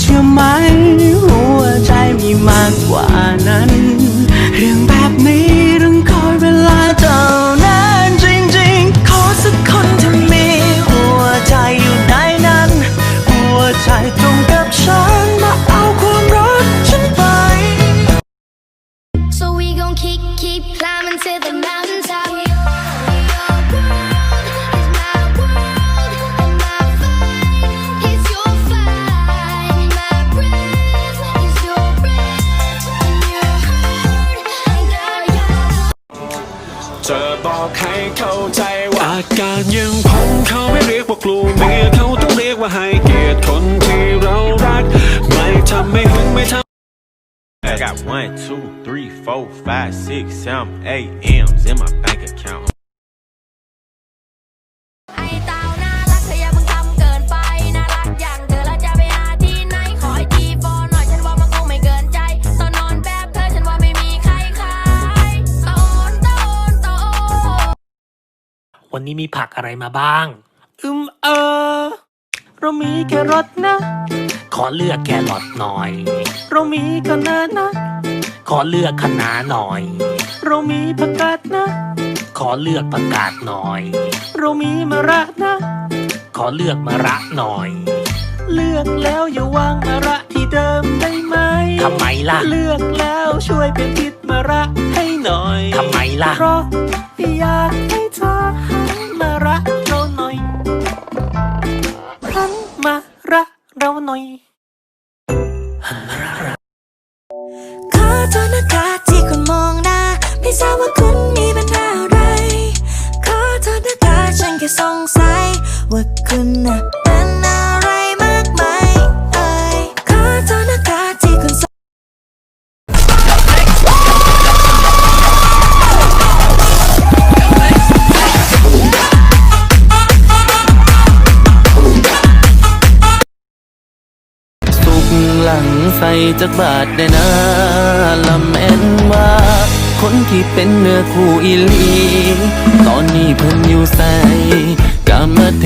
เชื่อไหมหัวใจมีมากกว่านั้น เรื่องแบบนี้ต้องคอยเวลาเท่านั้นจริงๆ ขอสักคนที่มีหัวใจอยู่ในนั้น หัวใจตรงกับฉันมาเอาความรักฉันไป So we gon' keep keep climbing to the mountains ลักการยังคงเขาไม่เรียกว่ากลัวเมียเขาต้องเรียกว่าให้เกียรติคนที่เรารัก ไม่ทำไม่หึงไม่ทำ I got one, two, three, four, five, six, seven, eight M's in my bank account. วันนี้มีผักอะไรมาบ้าง อืมเออ เรามีแครอทนะ ขอเลือกแครอทหน่อย เรามีคะน้านะ ขอเลือกคะน้าหน่อย เรามีผักกาดนะ ขอเลือกผักกาดหน่อย เรามีมะระนะ ขอเลือกมะระหน่อย เลือกแล้วอย่าวางมะระที่เดิมได้ไหมทำไมล่ะ เลือกแล้วช่วยเป็นทิศมะระให้หน่อย ทำไมล่ะ เพราะ หันมารักเราหน่อยขอโทษนะคะที่คุณมองหน้าไม่ทราบว่าคุณมีปัญหาอะไร ขอโทษนะคะฉันแค่สงสัยว่าคุณน่ะ ใส่จากบาทได้นะลำแมนว่า คนที่เป็นเนื้อคู่อีลี ตอนนี้เพิ่นอยู่ใส่กามาเท